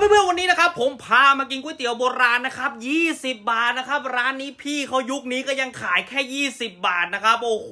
เพื่อนๆวันนี้นะครับผมพามากินก๋วยเตี๋ยวโบราณนะครับ 20 บาทนะครับ ร้านนี้พี่เขายุคนี้ก็ยังขายแค่ 20 บาทนะครับ โอ้โห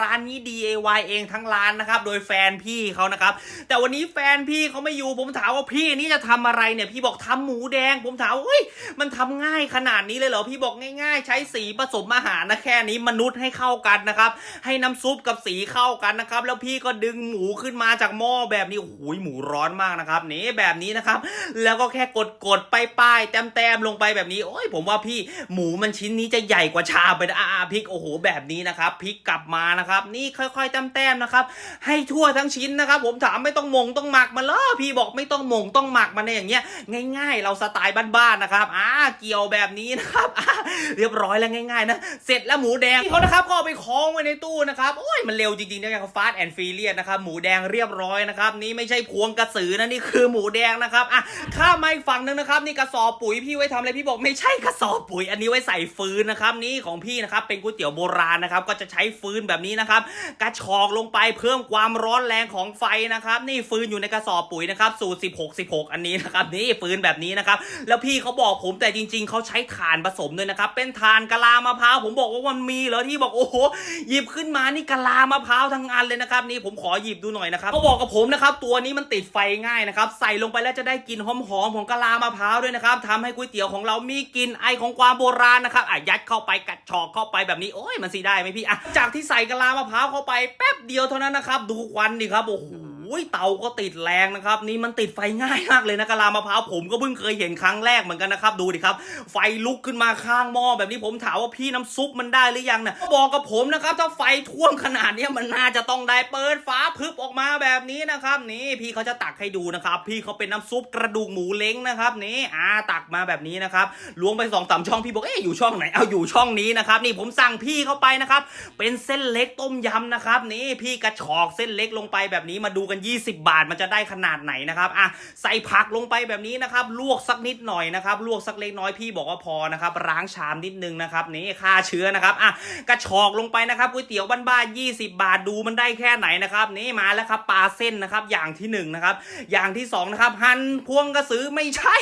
ร้านนี้ DIY เองทั้งร้านนะครับ โดยแฟนพี่เขานะครับ แต่วันนี้แฟนพี่เขาไม่อยู่ผมถามว่าพี่นี่จะทำอะไรเนี่ย พี่บอกทำหมูแดง ผมถามว่าเฮ้ยมันทำง่ายขนาดนี้เลยเหรอพี่บอกง่าย ๆ ใช้สีผสมอาหารนะแค่นี้มนุษย์ให้เข้ากันนะครับ ให้น้ำซุปกับสีเข้ากันนะครับ แล้วพี่ก็ดึงหมูขึ้นมาจากหม้อแบบนี้โอ้โหหมูร้อนมากนะครับนี่แบบนี้นะครับแล้วแล้วก็แค่กดกดๆป้ายป้ายๆแต้มแต้มๆลงไปแบบนี้โอ้ยผมว่าพี่หมูมันชิ้นนี้จะใหญ่กว่าชาไปนะอ่าพริกโอ้โหแบบนี้นะครับพริกกลับมานะครับนี่ค่อยๆแต้มแต้มๆนะครับให้ทั่วทั้งชิ้นนะครับ ผมถามไม่ต้องมงต้องหมักมันเหรอพี่บอกไม่ต้องมงต้องหมักมันในอย่างเงี้ยง่าย ๆ เราสไตล์บ้านๆนะครับอ่าเกี่ยวแบบนี้นะครับเรียบร้อยแล้วง่ายๆนะเสร็จแล้วหมูแดงเขานะครับก็เอาไปคล้องไว้ในตู้นะครับโอ้ยมันเร็วจริงๆนะอย่างฟาสแอนด์ฟรีเลียนะครับหมูแดงเรียบร้อยนะครับนี่ไม่ใช่พวงกระสือนะนี่คือหมูแดงนะครับอะข้ามมาอีกฝั่งหนึงนะครับนี่กระสอบปุ๋ยพี่ไว้ทำอะไรพี่บอกไม่ใช่กระสอบปุ๋ย อันนี้ไว้ใส่ฟืนนะครับนี่ของพี่นะครับเป็นก๋วยเตี๋ยวโบราณนะครับก็จะใช้ฟืนแบบนี้นะครับกระชอกลงไปเพิ่มความร้อนแรงของไฟนะครับนี่ฟืนอยู่ในกระสอบปุ๋ยนะครับสูตร 16 16 อันนี้นะครับนี่ฟืนแบบนี้นะครับแล้วพี่เขาบอกผมแต่จริง ๆเขาใช้ถ่านผสมด้วยนะครับเป็นถ่านกะลามะพร้าวผมบอกว่ามันมีเหรอที่บอกโอ้โหหยิบขึ้นมานี่กะลามะพร้าวทั้งอันเลยนะครับนี่ผมขอหยิบดูหน่อยนะครับเขาบอกกับผมนะครับตัวนี้มันติดไฟง่ายนะครับใส่ลงไปแล้วจะได้กินหอมหอมของกะลามะพร้าวด้วยนะครับทำให้ก๋วยเตี๋ยวของเรามีกลิ่นไอของความโบราณนะครับอะยัดเข้าไปกัดชอกเข้าไปแบบนี้โอ้ยมันสีได้ไหมพี่อะจากที่ใส่กะลามะพร้าวเข้าไปแป๊บเดียวเท่านั้นนะครับดูควันดิครับโอ้โห เตาก็ติดแรงนะครับ นี่มันติดไฟง่ายมากเลยนะกะลามะพร้าวผมก็เพิ่งเคยเห็นครั้งแรกเหมือนกันนะครับ ดูดิครับ ไฟลุกขึ้นมาข้างหม้อแบบนี้ผมถามว่าพี่น้ำซุปมันได้หรือยังเนี่ยบอกกับผมนะครับ ถ้าไฟท่วมขนาดนี้มันน่าจะต้องได้เปิดฝาพึบออกมาแบบนี้นะครับ นี่พี่เขาจะตักให้ดูนะครับ พี่เขาเป็นน้ำซุปกระดูกหมูเล้งนะครับนี่อ่าตักมาแบบนี้นะครับล้วงไปสองสามช่องพี่บอกเอ๊ะอยู่ช่องไหนเอาอยู่ช่องนี้นะครับนี่ผมสั่งพี่เข้าไปนะครับเป็นเส้นเล็กต้มยำนะครับนี่พี่กระชอกเส้นเล็กลงไปแบบนี้มาดูกัน20 บาทมันจะได้ขนาดไหนนะครับอะใส่ผักลงไปแบบนี้นะครับ ลวกสักนิดหน่อยนะครับ ลวกสักเล็กน้อยพี่บอกว่าพอนะครับ ล้างชามนิดนึงนะครับนี่ฆ่าเชื้อนะครับอะกระชอกลงไปนะครับก๋วยเตี๋ยวบ้านๆ20 บาทดูมันได้แค่ไหนนะครับ นี่มาแล้วครับปลาเส้นนะครับ อย่างที่หนึ่งนะครับ อย่างที่สองนะครับหั่นพวงกระสือไม่ใช่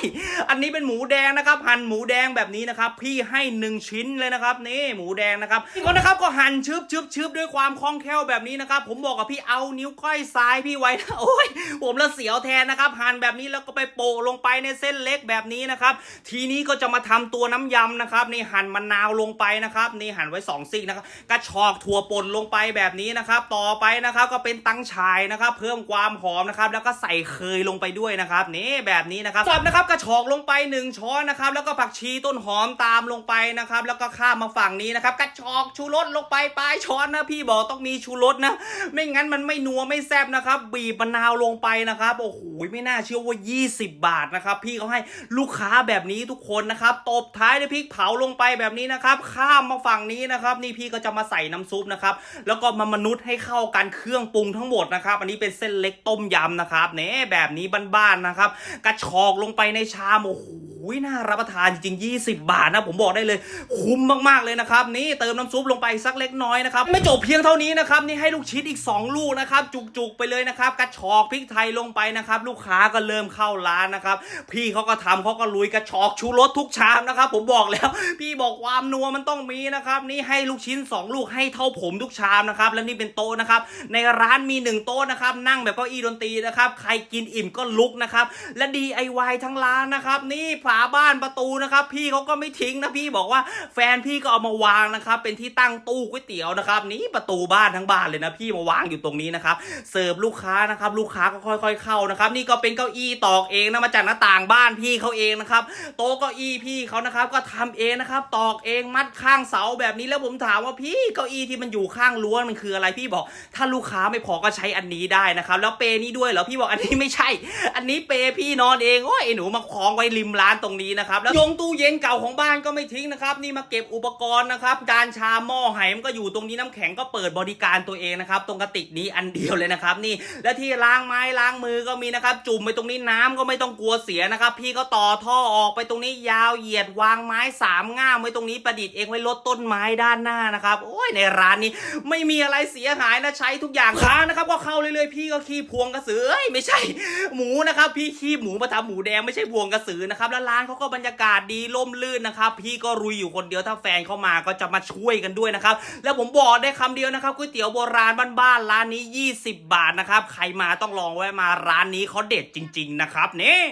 อันนี้เป็นหมูแดงนะครับหั่นหมูแดงแบบนี้นะครับ พี่ให้หนึ่งชิ้นเลยนะครับนี่หมูแดงนะครับพี่คนนะครับก็หั่นชึบชึบชึบด้วยความคล่องแคล่วแบบนี้นะครับ ผมบอกกับพี่เอานิ้วก้อยซ้ายพี่ไว้นะโอ้ยผมละเสียวแทนนะครับหั่นแบบนี้แล้วก็ไปโปะลงไปในเส้นเล็กแบบนี้นะครับ ทีนี้ก็จะมาทำตัวน้ำยำนะครับนี่หั่นมะนาวลงไปนะครับนี่หั่นไว้สองซีกนะครับกระชอกถั่วป่นลงไปแบบนี้นะครับ ต่อไปนะครับก็เป็นตังชายนะครับ เพิ่มความหอมนะครับ แล้วก็ใส่เคยลงไปด้วยนะครับนี่แบบนี้นะครับสับนะครับกระชอกลงไปหนึ่งช้อนนะครับ แล้วก็ผักชีต้นหอมตามลงไปนะครับ แล้วก็ข้ามมาฝั่งนี้นะครับ กระชอกชูรสลงไปปลายช้อนนะพี่บอกต้องมีชูรสนะ ไม่งั้นมันไม่นัวไม่แซ่บนะครับบบมะนาวลงไปนะครับโอ้โหไม่น่าเชื่อว่า 20 บาทนะครับ พี่เขาให้ลูกค้าแบบนี้ทุกคนนะครับตบท้ายด้วยพริกเผาลงไปแบบนี้นะครับ ข้ามมาฝั่งนี้นะครับ นี่พี่ก็จะมาใส่น้ำซุปนะครับแล้วก็มามนุษย์ให้เข้ากันเครื่องปรุงทั้งหมดนะครับ อันนี้เป็นเส้นเล็กต้มยำนะครับเน่แบบนี้บ้านๆนะครับ กระชอกลงไปในชามโอ้โห น่ารับประทานจริงๆ 20 บาทนะผมบอกได้เลย คุ้มมากๆเลยนะครับ นี่เติมน้ำซุปลงไปสักเล็กน้อยนะครับ ไม่จบเพียงเท่านี้นะครับ นี่ให้ลูกชิ้นอีก 2 ลูกนะครับ จุกๆไปเลยนะครับ กระชอกพริกไทยลงไปนะครับ ลูกค้าก็เริ่มเข้าร้านนะครับ พี่เขาก็ทำเขาก็ลุยกระชอกชูรสทุกชามนะครับ ผมบอกแล้ว พี่บอกความนัวมันต้องมีนะครับ นี่ให้ลูกชิ้น 2 ลูกให้เท่าผมทุกชามนะครับ แล้วนี่เป็นโต๊ะนะครับ ในร้านมี 1 โต๊ะนะครับ นั่งแบบเก้าอี้ดนตรีนะครับ ใครกินอิ่มก็ลุกนะครับ และ DIY ทั้งร้านนะครับ นี่ฝาบ้านประตูนะครับ พี่เขาก็ไม่ทิ้งนะพี่บอกว่าแฟนพี่ก็เอามาวางนะครับเป็นที่ตั้งตู้ก๋วยเตี๋ยวนะครับนี่ประตูบ้านทั้งบ้านเลยนะพี่มาวางอยู่ตรงนี้นะครับเสิร์ฟลูกค้านะครับลูกค้าก็ค่อย ๆ เข้านะครับนี่ก็เป็นเก้าอี้ตอกเองนะมาจากหน้าต่างบ้านพี่เขาเองนะครับโต๊ะเก้าอี้พี่เขานะครับก็ทำเองนะครับตอกเองมัดข้างเสาแบบนี้แล้วผมถามว่าพี่เก้าอี้ที่มันอยู่ข้างรั้วมันคืออะไรพี่บอก ถ้าลูกค้าไม่พอก็ใช้อันนี้ได้นะครับแล้วเปนี้ด้วยเหรอพี่บอกอันนี้ไม่ใช่ อันนี้เปพี่นอนเองโอ้ยหนูมาคล้องไว้ริมร้านตรงนี้นะครับแล้วยงตู้เย็นเก่าของบ้านก็ไม่ทิ้งนะครับนี่มาเก็บอุปกรณ์นะครับจานชามหม้อไหมันก็อยู่ตรงนี้น้ำแข็งก็เปิดบริการตัวเองนะครับตรงกระติกนี้อันเดียวเลยนะครับนี่และที่ล้างไม้ล้างมือก็มีนะครับจุ่มไปตรงนี้น้ำก็ไม่ต้องกลัวเสียนะครับพี่ก็ต่อท่อออกไปตรงนี้ยาวเหยียดวางไม้สามง่ามไว้ตรงนี้ประดิษฐ์เองไว้ลดต้นไม้ด้านหน้านะครับโอ้ยในร้านนี้ไม่มีอะไรเสียหายนะใช้ทุกอย่างค้านะครับก็เข้าเรื่อยๆพี่ก็ขี้พวงกระสือเอ้ยไม่ใช่หมูนะครับพี่ขี้หมูมาทำหมูแดงไม่ใช่พวงกระสือนะครับแล้วร้านเขาก็บรรยากาศดีล่มลื่นนะครับ พี่ก็รุยอยู่คนเดียวถ้าแฟนเข้ามาก็จะมาช่วยกันด้วยนะครับ แล้วผมบอกได้คำเดียวนะครับก๋วยเตี๋ยวโบราณบ้านๆร้านนี้ 20 บาทนะครับ ใครมาต้องลองแวะมาร้านนี้เขาเด็ดจริง ๆ นะครับนี่